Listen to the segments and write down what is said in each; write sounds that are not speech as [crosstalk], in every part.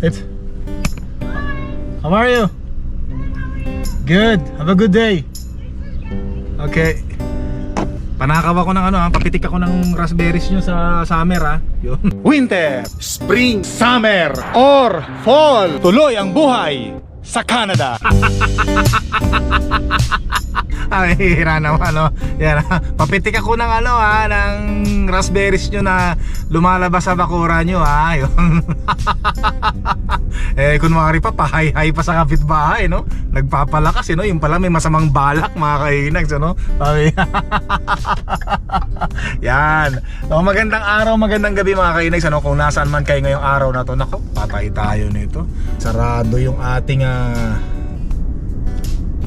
It's... How are you? Good. Have a good day. Okay. Panakaw ako ng ano ha, papitik ako ng raspberries nyo sa summer ha. Yun. Winter, spring, summer, or fall. Tuloy ang buhay sa Canada. [laughs] Ay, hira naman, no? Yan, papitik ako ng ano, ha, ng raspberries nyo na lumalabas sa bakura nyo, ha? [laughs] Yun. eh, kunwari pa, pahay-hay pa sa kapitbahay, no? Nagpapalakas, eh, no? Yung pala may masamang balak, mga kainags, ano? Sabi, [laughs] yan. So, magandang araw, magandang gabi, mga kainags, ano? Kung nasaan man kayo ngayong araw na to, nako, patay tayo nito. Sarado yung ating, ah,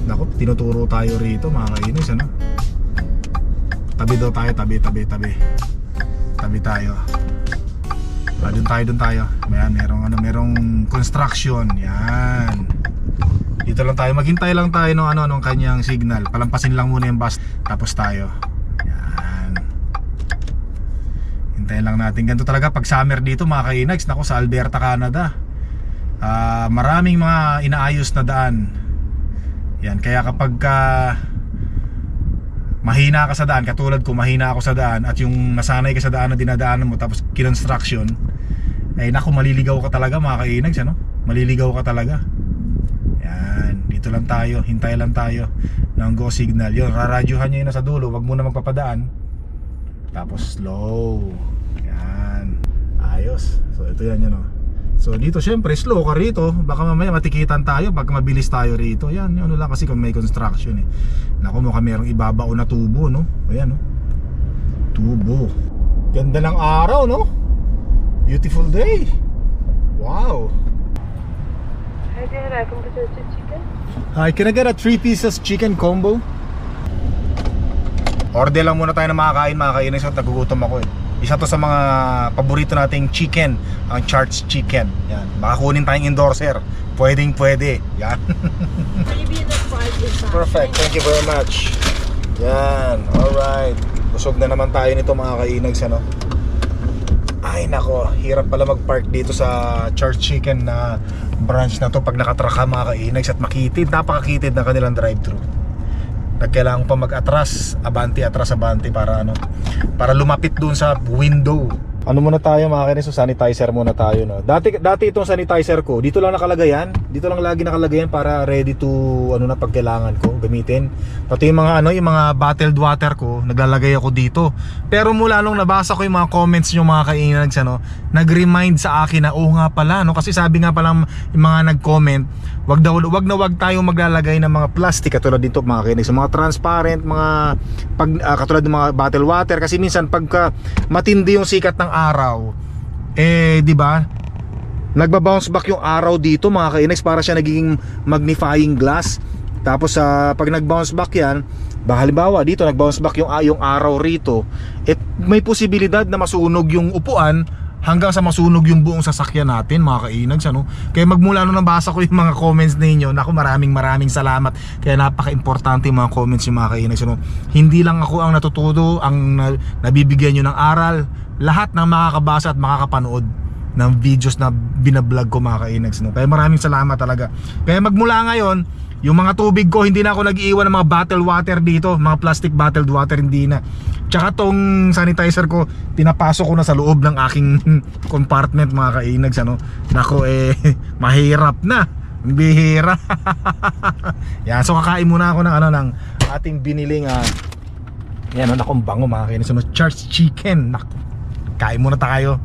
Nako, tinuturo tayo rito mga kainis ano. Tabi daw tayo, tabi, tabi, tabi. Tabi tayo. Ah, doon tayo, doon tayo. Ayan, merong ano, merong construction. Yan. Dito lang tayo. Maghintay lang tayo ng ano, nung kanyang signal. Palampasin lang muna yung bus tapos tayo. Yan. Hintayin lang natin. Ganito talaga pag summer dito mga kainags. Nako sa Alberta, Canada. Ah, maraming mga inaayos na daan. Yan, kaya kapag ka mahina ka sa daan, katulad ko mahina ako sa daan at yung nasanay ka sa daan na dinadaanan mo tapos kinonstruction, eh naku maliligaw ka talaga mga kainags ano? Maliligaw ka talaga. Yan, dito lang tayo, hintay lang tayo ng go signal. Yun, raradyohan niya yun nasa dulo, wag muna magpapadaan. Tapos slow. Yan. Ayos. So ito yan yan oh. So dito syempre slow ka rito. Baka mamaya matikitan tayo pag mabilis tayo rito. Yan, yun ano lang kasi kung may construction eh. Naku mukha merong ibabao na tubo no? Ayan no? Tubo. Ganda ng araw no? Beautiful day. Wow. Hi there, I can put chicken. Hi, can I get a 3 pieces chicken combo? Order lang muna tayo ng makakain mga kainis at nagugutom ako eh isa to sa mga paborito nating chicken ang Charts Chicken. Yan. Baka kunin tayong endorser. Pwedeng pwede. Yan. [laughs] Perfect. Thank you very much. Yan. Alright. Busog na naman tayo nito mga kainags ano? Ay nako. Hirap pala mag park dito sa Charts Chicken na branch na to pag nakatrak ka mga kainags at makitid. Napakakitid ng kanilang drive thru nagkailangan pa mag-atras abante atras abante para ano para lumapit dun sa window. Ano muna tayo mga kainis so sanitizer muna tayo no? Dati dati itong sanitizer ko dito lang nakalagay yan. Dito lang lagi nakalagay yan para ready to ano na pag kailangan ko gamitin. Pati yung mga ano yung mga bottled water ko naglalagay ako dito. Pero mula nung nabasa ko yung mga comments nyo mga kainags ano nag-remind sa akin na oo nga pala no? Kasi sabi nga pala yung mga nag-comment wag daw wag na wag tayo maglalagay ng mga plastic katulad dito mga so mga transparent mga pag ah, katulad ng mga bottle water. Kasi minsan pagka matindi yung sikat ng araw eh di ba nagba-bounce back yung araw dito mga kainex para siya nagiging magnifying glass. Tapos sa pag nag-bounce back yan baka halimbawa dito nag-bounce back yung, ah, yung araw rito eh may posibilidad na masunog yung upuan hanggang sa masunog yung buong sasakyan natin mga kainags ano? Kaya magmula nung nabasa ko yung mga comments ninyo naku maraming maraming salamat. Kaya napaka-importante yung mga comments yung mga kainags ano? Hindi lang ako ang natututo ang na- nabibigyan nyo ng aral. Lahat ng makakabasa at makakapanood ng videos na binablog ko mga kainags no? kaya maraming salamat talaga. Kaya magmula ngayon yung mga tubig ko hindi na ako nag-iwan ng mga bottled water dito. Mga plastic bottled water hindi na. Tsaka tong sanitizer ko pinapasok ko na sa loob ng aking [laughs] compartment mga kainags ano? Nako eh [laughs] mahirap na. Bihira. [laughs] Yan so kakain muna ako ng ano ng ating biniling ah yan ano bango mga kainags ano, charged chicken. Nako kain muna tayo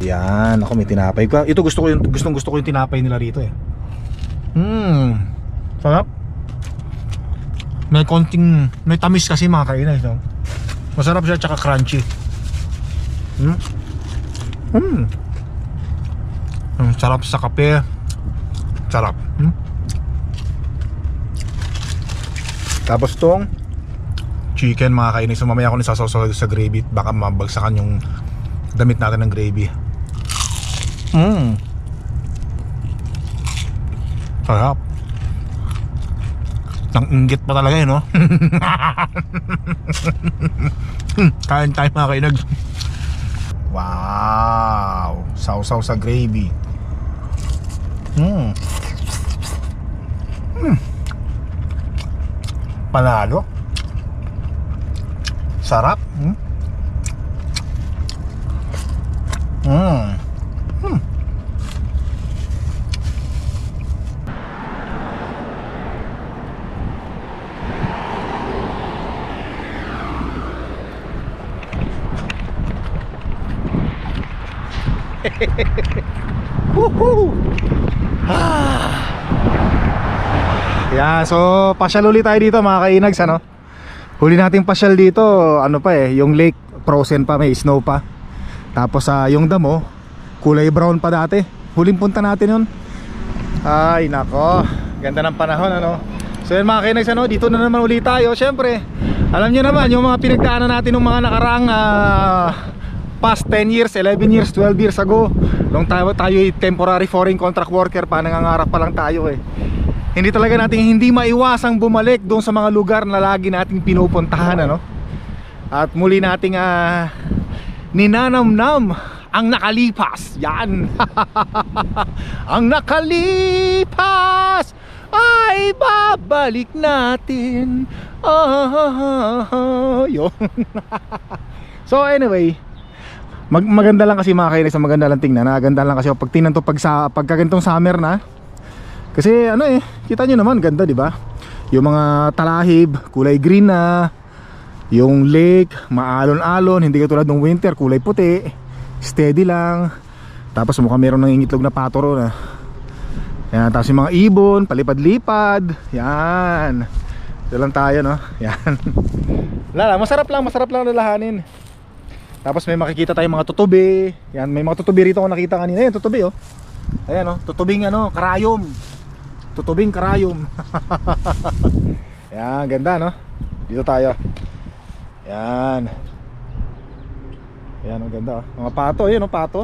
yan ako may tinapay ito gusto ko yung gustong gusto ko yung tinapay nila rito eh Hmm. Sarap. May konting may tamis kasi mga kainan no? Masarap siya tsaka crunchy. Hmm. Hmm. Ang sarap sa kape. Sarap. Hmm? Tapos tong chicken mga kainis. So mamaya ako nisasaw sa gravy. Baka mabagsakan yung damit natin ng gravy. Hmm. Sarap. Nang inggit pa talaga eh, no? [laughs] Kain tayo mga kainag. Wow! Sausaw sa gravy. Hmm. Hmm. Panalo. Sarap. Hmm. Hmm. [laughs] Woohoo! Ah. Yeah, so pasyal ulit tayo dito mga kainags ano. Huli nating pasyal dito, ano pa eh, yung lake frozen pa, may snow pa. Tapos sa yung damo, kulay brown pa dati. Huling punta natin yun. Ay nako, ganda ng panahon ano. So yun mga kainags ano, dito na naman ulit tayo. Syempre, alam nyo naman yung mga pinagdaanan natin ng mga nakaraang ah, past 10 years, 11 years, 12 years ago nung tayo, tayo ay temporary foreign contract worker pa nangangarap pa lang tayo eh. Hindi talaga natin hindi maiwasang bumalik doon sa mga lugar na lagi nating pinupuntahan ano? At muli nating ah, ninanamnam ang nakalipas. Yan. [laughs] Ang nakalipas ay babalik natin. Ah, yun. [laughs] So anyway Mag maganda lang kasi mga kainis, maganda lang tingnan. Naganda lang kasi pag tingnan to pag sa pagka ganitong summer na. Kasi ano eh, kita nyo naman ganda, 'di ba? Yung mga talahib, kulay green na. Yung lake, maalon-alon, hindi katulad ng winter, kulay puti. Steady lang. Tapos mukhang meron ng itlog na patoro na. Yan, tapos yung mga ibon, palipad-lipad. Yan. Ito lang tayo, no? Yan. [laughs] Wala lang, masarap lang, masarap lang lalahanin. Tapos may makikita tayong mga tutubi. Yan, may mga tutubi rito ako nakita kanina. Yan, tutubi oh. Ayan oh, tutubing ano, karayom. Tutubing karayom. [laughs] Yan, ganda no. Dito tayo. Yan. Yan, ang ganda oh. Mga pato, ayan oh, pato.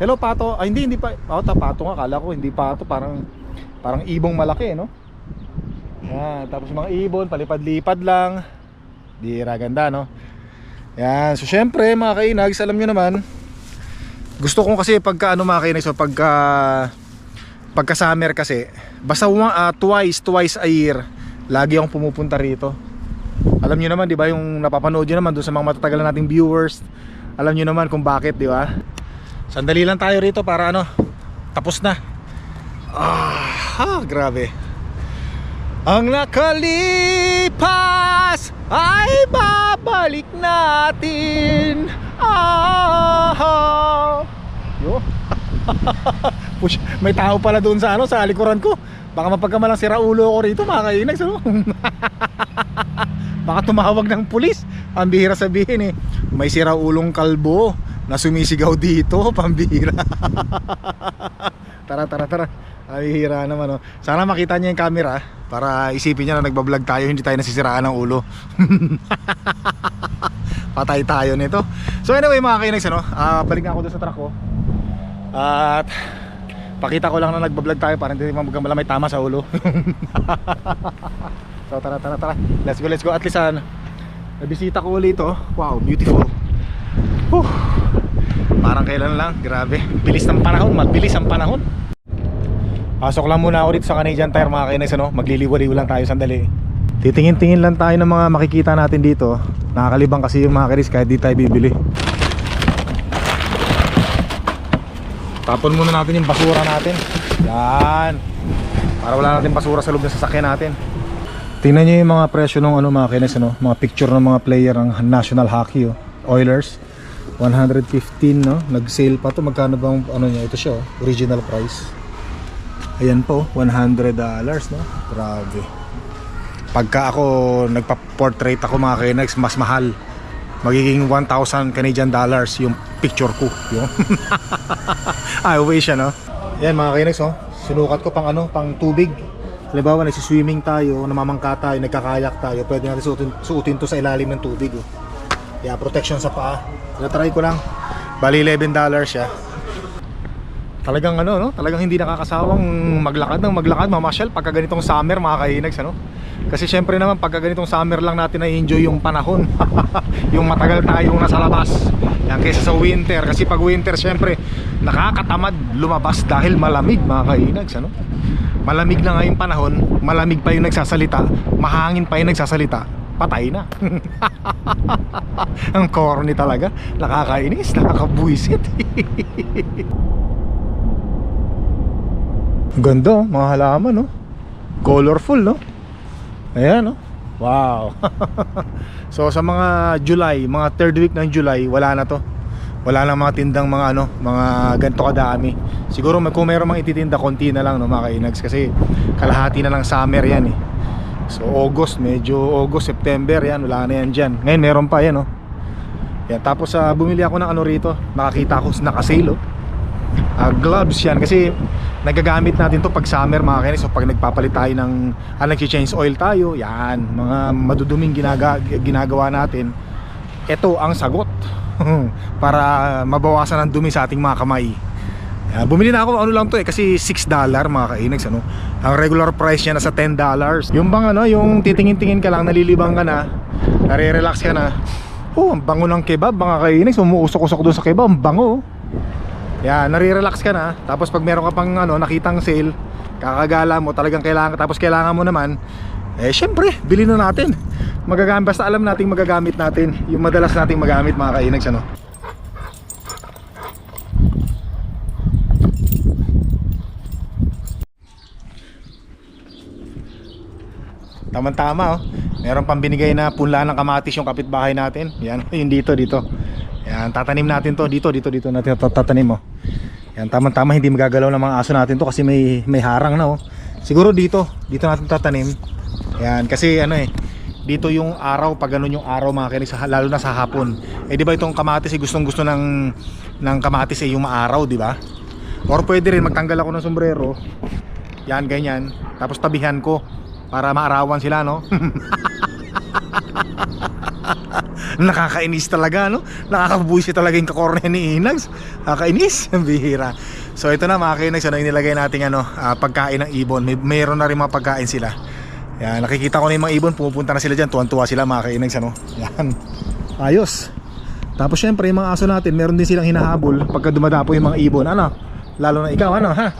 Hello pato. Ay hindi, hindi pa. Oh, ta pato nga, kala ko hindi pato, parang parang ibong malaki, no? Yan, tapos mga ibon, palipad-lipad lang. Dira ganda, no? Yan, so syempre mga kainags, alam nyo naman Gusto kong kasi pagka ano mga kainags, so pagka Pagka summer kasi Basta uh, twice, twice a year Lagi akong pumupunta rito. Alam nyo naman, di ba, yung napapanood nyo naman doon sa mga matatagalan nating viewers Alam nyo naman kung bakit, di ba? Sandali lang tayo rito para ano Tapos na. Ah, ha, grabe. Ang nakalipas ay babalik natin ah, Yo. [laughs] Push, may tao pala doon sa ano sa likuran ko. Baka mapagkamalang sira ulo ko rito mga kainags ano? [laughs] Baka tumawag ng pulis. Ang bihira sabihin eh. May sira ulong kalbo na sumisigaw dito, pambihira. [laughs] tara tara tara. Ang bihira naman oh. Sana makita niya yung camera para isipin niya na nagbablog tayo, hindi tayo nasisiraan ng ulo. [laughs] Patay tayo nito. So anyway mga kainags ano, ah, balik na ako doon sa truck ko. At pakita ko lang na nagbablog tayo para hindi magkamala may tama sa ulo. [laughs] so tara tara tara. Let's go let's go. At least ano, nabisita ko ulit ito. Wow, beautiful. Whew. Parang kailan lang, grabe. Bilis ng panahon, mabilis ang panahon. Pasok lang muna ako dito sa Canadian Tire mga kainis ano? Magliliwaliw lang tayo sandali. Titingin-tingin lang tayo ng mga makikita natin dito. Nakakalibang kasi yung mga kainis kahit di tayo bibili. Tapon muna natin yung basura natin. Yan. Para wala natin basura sa loob ng sasakyan natin. Tingnan nyo yung mga presyo ng ano mga kainis ano? Mga picture ng mga player ng National Hockey oh. Oilers. 115 no? Nag-sale pa to. Magkano bang ano niya? Ito siya oh, original price Ayan po, $100 no? Grabe. Pagka ako nagpa-portrait ako mga kainex, mas mahal. Magiging 1,000 Canadian dollars yung picture ko. Yung I wish ano. Yan mga kainex oh. Sinukat ko pang ano, pang tubig. Halimbawa, nagsiswimming tayo, namamangka tayo, nagkakayak tayo, pwede natin suotin, suotin to sa ilalim ng tubig. Oh. Yeah, protection sa paa. Tinatry ko lang. Bali $11 siya. Talagang ano, no? Talagang hindi nakakasawang maglakad ng maglakad, mamasyal pagka ganitong summer mga ano? Kasi syempre naman pagka ganitong summer lang natin na-enjoy yung panahon. [laughs] yung matagal tayong nasa labas. Yan kaysa sa winter kasi pag winter syempre nakakatamad lumabas dahil malamig mga ano? Malamig na nga panahon, malamig pa yung nagsasalita, mahangin pa yung nagsasalita, patay na. [laughs] Ang corny talaga, nakakainis, nakakabuisit. [laughs] Ganda, oh, mga halaman, no? Colorful, no? Ayan, no? Wow. [laughs] so sa mga July, mga third week ng July, wala na to. Wala na mga tindang mga ano, mga ganito kadami. Siguro may kung mayroong mga ititinda konti na lang no mga kainags kasi kalahati na lang summer yan eh. So August, medyo August, September yan, wala na yan dyan. Ngayon meron pa yan no. Yan, tapos sa bumili ako ng ano rito, nakakita ko naka-sale oh. Ah, gloves yan kasi nagagamit natin to pag summer mga kainis. So pag nagpapalit tayo ng ah, nag-change oil tayo yan mga maduduming ginaga, ginagawa natin. Ito ang sagot [laughs] para mabawasan ang dumi sa ating mga kamay. Ah, bumili na ako ano lang to eh kasi 6 dollar mga kainags ano. Ang regular price niya nasa 10 dollars. Yung bang ano yung titingin-tingin ka lang nalilibang ka na nare-relax ka na. Oh ang bango ng kebab mga kainags umuusok-usok doon sa kebab ang bango. Yan, nare-relax ka na. Tapos pag meron ka pang ano, nakitang sale, kakagala mo, talagang kailangan, tapos kailangan mo naman, eh syempre, bilhin na natin. Magagamit, basta alam nating magagamit natin. Yung madalas nating magamit mga kainags, ano. Tama-tama oh. Meron pang binigay na punla ng kamatis yung kapitbahay natin. Yan, [laughs] yung dito, dito. Yan, tatanim natin to dito, dito, dito natin tat- tatanim oh. Yan, tama-tama hindi magagalaw ng mga aso natin to kasi may may harang na oh. Siguro dito, dito natin tatanim. Yan, kasi ano eh, dito yung araw pag ganun yung araw mga kinig, sa- lalo na sa hapon. Eh di ba itong kamatis eh, gustong gusto ng ng kamatis eh yung maaraw, di ba? Or pwede rin magtanggal ako ng sombrero. Yan, ganyan. Tapos tabihan ko para maarawan sila, no? [laughs] [laughs] Nakakainis talaga, no? Nakakabuisi talaga yung kakorne ni Inags. Nakakainis, [laughs] ang bihira. So ito na mga kainags, ano yung nilagay natin ano, ah, pagkain ng ibon. May, mayroon na rin mga pagkain sila. Yan, nakikita ko na yung mga ibon, pumupunta na sila dyan. Tuwan-tuwa sila mga kainags, ano? Yan. Ayos. Tapos syempre yung mga aso natin, meron din silang hinahabol pagka dumadapo yung mga ibon. Ano? Lalo na ikaw, ano ha?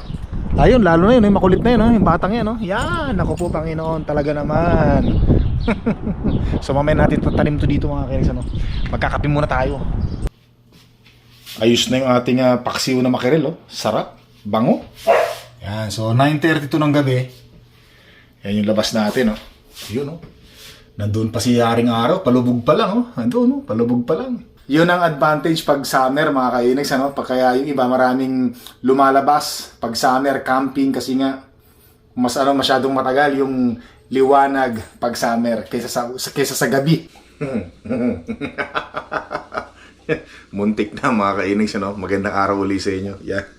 Ayun, lalo na yun, yung makulit na yun, oh, yung batang yan, oh. Yan, ako po, Panginoon, talaga naman. [laughs] so mamaya natin tatanim to dito mga kainis, ano. Magkakape muna tayo. Ayos na yung ating uh, paksiw na makiril, oh. Sarap, bango. Yan, so 9.32 ng gabi. Yan yung labas natin, oh. Yun, oh. Nandun pa si Haring Araw, palubog pa lang, oh. Nandun, oh, palubog pa lang. Yun ang advantage pag summer, mga kainags, ano? Pag kaya yung iba maraming lumalabas pag summer, camping, kasi nga, mas ano, masyadong matagal yung liwanag pag summer kaysa sa, kaysa sa gabi. [laughs] Muntik na mga kainags, ano? Magandang araw uli sa inyo. Yan.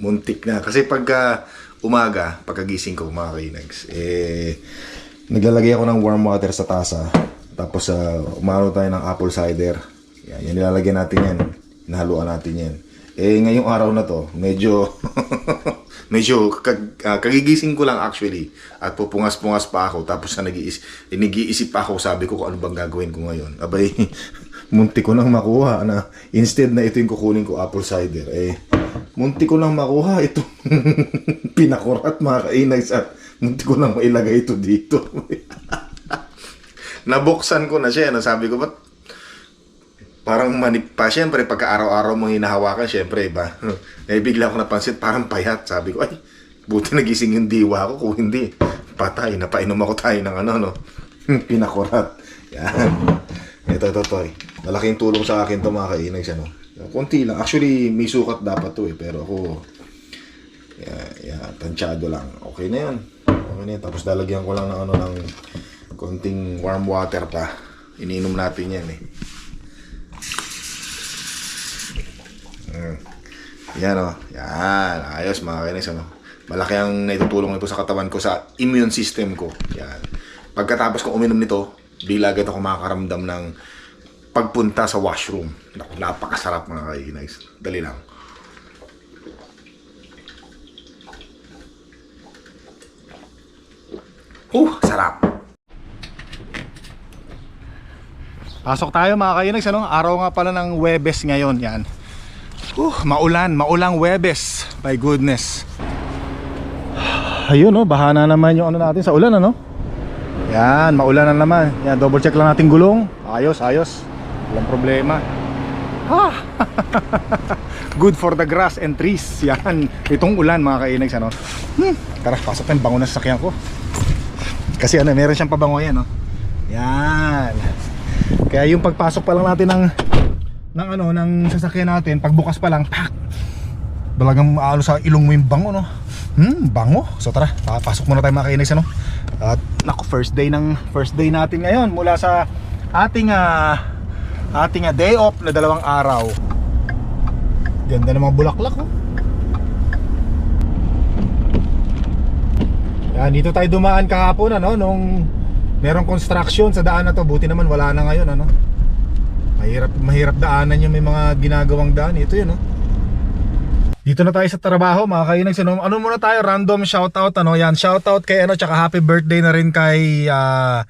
Muntik na. Kasi pagka umaga, pagkagising ko mga kainags, eh, naglalagay ako ng warm water sa tasa. Tapos uh, umaro tayo ng apple cider. Yan, yan nilalagyan natin yan. Nahaluan natin yan. Eh, ngayong araw na to, medyo, [laughs] medyo kag, ah, kagigising ko lang actually. At pupungas-pungas pa ako. Tapos na eh, nag-iisip pa ako, sabi ko kung ano bang gagawin ko ngayon. Abay, [laughs] munti ko nang makuha na instead na ito yung kukunin ko apple cider. Eh, munti ko nang makuha ito. [laughs] Pinakurat mga kainags at munti ko nang mailagay ito dito. Nabuksan ko na siya. No? Sabi ko, ba't parang manip pa. Siyempre, pagka araw-araw mo hinahawakan, siyempre, iba. [laughs] eh, bigla ko napansin, parang payat. Sabi ko, ay, buti nagising yung diwa ko. Kung hindi, patay. Napainom ako tayo ng ano, no? [laughs] Pinakurat. Yan. Ito, ito, ito. Malaking tulong sa akin to mga kainags, ano? Konti lang. Actually, may sukat dapat to eh. Pero ako, yeah, yeah, tansyado lang. Okay na yun. Okay na yun. Tapos lalagyan ko lang ng ano ng konting warm water pa. Iniinom natin yan eh. Mm. Yan o. Oh. Yan. Ayos mga kainis. Ano? Malaki ang naitutulong nito sa katawan ko, sa immune system ko. Yan. Pagkatapos kong uminom nito, bigla agad ako makakaramdam ng pagpunta sa washroom. Naku, napakasarap mga kainis. Dali lang. Uh, sarap. Pasok tayo mga kainags, ano? Araw nga pala ng Webes ngayon, yan. Uh, maulan, maulang Webes. My goodness. Ayun, no, baha na naman yung ano natin sa ulan, ano? Yan, maulan na naman. Yan, double check lang natin gulong. Ayos, ayos. Walang problema. Ha! [laughs] Good for the grass and trees. Yan, itong ulan mga kainags, ano? Hmm, tara, pasok tayo, bango na sa sakyan ko. Kasi ano, meron siyang pabango yan, no? Yan. Kaya yung pagpasok pa lang natin ng ng ano, ng sasakyan natin, pagbukas pa lang, pak. Talagang maalo sa ilong mo yung bango, no? Hmm, bango. So tara, papasok muna tayo mga kainis, ano? At naku, first day ng first day natin ngayon mula sa ating ah, ating ah, day off na dalawang araw. Ganda ng mga bulaklak, oh. Yan, dito tayo dumaan kahapon ano nung merong construction sa daan na to. Buti naman wala na ngayon ano. Mahirap mahirap daanan yung may mga ginagawang daan. Ito yun no. Dito na tayo sa trabaho mga kainags ano, ano muna tayo? Random shoutout ano? Yan shoutout kay ano tsaka happy birthday na rin kay ah,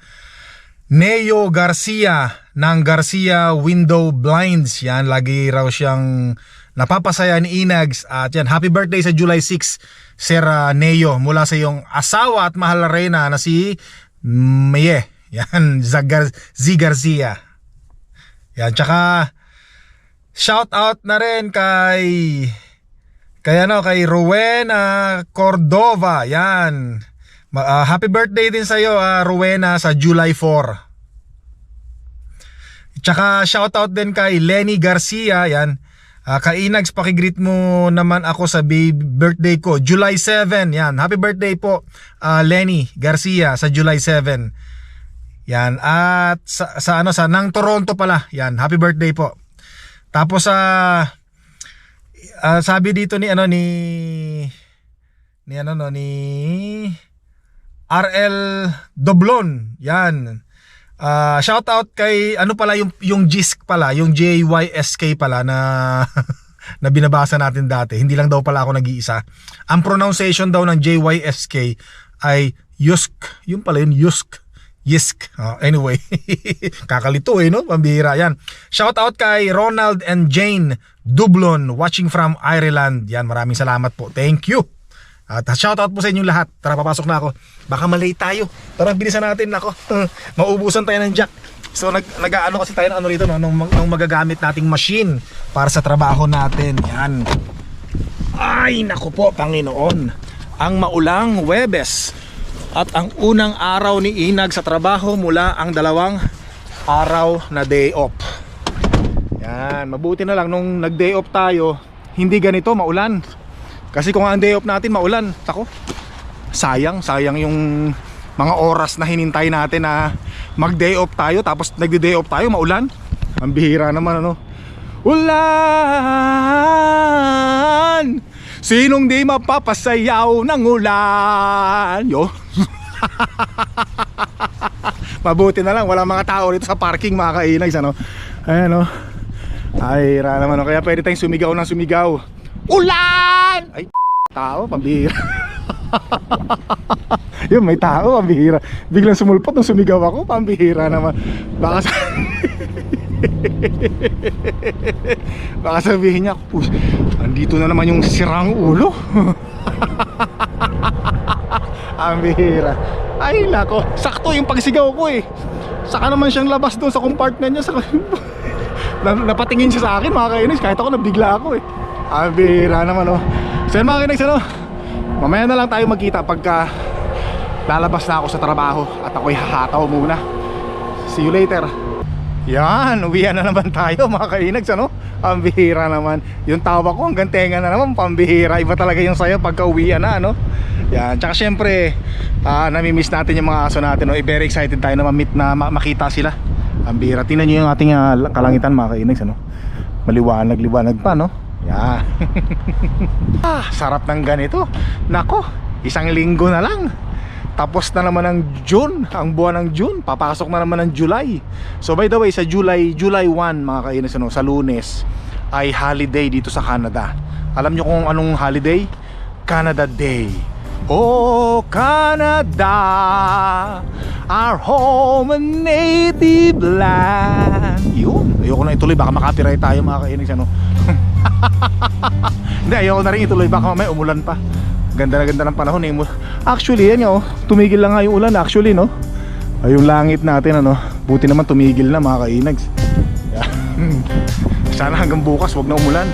Neo Garcia ng Garcia Window Blinds. Yan lagi raw siyang napapasaya ni Inags. At yan happy birthday sa July 6 Sir ah, Neo mula sa iyong asawa at mahal na reyna na si Meye yan [laughs] Zagar Z Garcia yan tsaka shout out na rin kay kay ano kay Rowena Cordova yan ah, happy birthday din sa iyo Rowena sa July 4 Tsaka shoutout din kay Lenny Garcia, yan. Uh, Kainags, pakigreet mo naman ako sa birthday ko, July 7, yan. Happy birthday po, ah, Lenny Garcia sa July 7. Yan, at sa, sa ano sa nang Toronto pala. Yan, happy birthday po. Tapos sa ah, sabi dito ni ano ni ni ano no ni RL Doblon. Yan. Ah, shout out kay ano pala yung yung JISK pala, yung JYSK pala na [laughs] na binabasa natin dati. Hindi lang daw pala ako nag-iisa. Ang pronunciation daw ng JYSK ay Yusk. Yung pala yun Yusk. Yisk. Ah, anyway, [laughs] kakalito eh no, pambihira yan. Shout out kay Ronald and Jane Dublon watching from Ireland. Yan, maraming salamat po. Thank you. At shoutout po sa inyong lahat. Tara, papasok na ako. Baka malay tayo. Tara, bilisan natin. Nako, [laughs] maubusan tayo ng jack. So, nag, nag-ano kasi tayo ng ano rito, no? Nung, nung magagamit nating machine para sa trabaho natin. Yan. Ay, nako po, Panginoon. Ang maulang Webes at ang unang araw ni Inag sa trabaho mula ang dalawang araw na day off. Yan, mabuti na lang nung nag-day off tayo, hindi ganito maulan. Kasi kung ang day off natin maulan, tako. Sayang, sayang yung mga oras na hinintay natin na mag-day off tayo tapos nagde-day off tayo maulan. Ang bihira naman ano. Ulan! Sinong di mapapasayaw ng ulan? Yo. [laughs] Mabuti na lang, wala mga tao dito sa parking mga kainags ano. Ayan oh. Ay, ra naman oh. Kaya pwede tayong sumigaw ng sumigaw. Ulan! Ay, [laughs] tao, pambihira. [laughs] Yun, may tao, pambihira. Biglang sumulpot nung sumigaw ako, pambihira naman. Baka sa... [laughs] Baka sabihin niya, "Uy, andito na naman yung sirang ulo. [laughs] Ang bihira. Ay, nako. Sakto yung pagsigaw ko eh. Saka naman siyang labas doon sa compartment niya. Saka... [laughs] Na- napatingin siya sa akin mga kainis kahit ako nabigla ako eh ang bihira naman oh so yun mga kainis ano mamaya na lang tayo magkita pagka lalabas na ako sa trabaho at ako'y hahataw muna see you later yan uwian na naman tayo [laughs] mga kainags ano? Ang bihira naman. Yung tawa ko hanggang tenga na naman pambihira. Iba talaga yung sayo pagka uwian na ano? Yan tsaka syempre ah, namimiss natin yung mga aso natin no? Eh, very excited tayo na ma-meet na ma- makita sila. Ang bihira. Tingnan nyo yung ating ah, kalangitan mga kainags ano? Maliwanag liwanag pa no? Yan. [laughs] Ah, sarap ng ganito. Nako isang linggo na lang tapos na naman ang June, ang buwan ng June, papasok na naman ng July. So by the way, sa July, July 1 mga kainis, ano, sa lunes, ay holiday dito sa Canada. Alam nyo kung anong holiday? Canada Day. Oh, Canada, our home native land. Yun, ayoko na ituloy, baka makapiright tayo mga kainis, ano? [laughs] Hindi, ayoko na rin ituloy, baka mamaya umulan pa. Ganda na ganda ng panahon eh. Actually, yan oh, tumigil lang nga yung ulan actually, no? Ay, yung langit natin, ano? Buti naman tumigil na mga kainags. [laughs] Sana hanggang bukas, wag na umulan.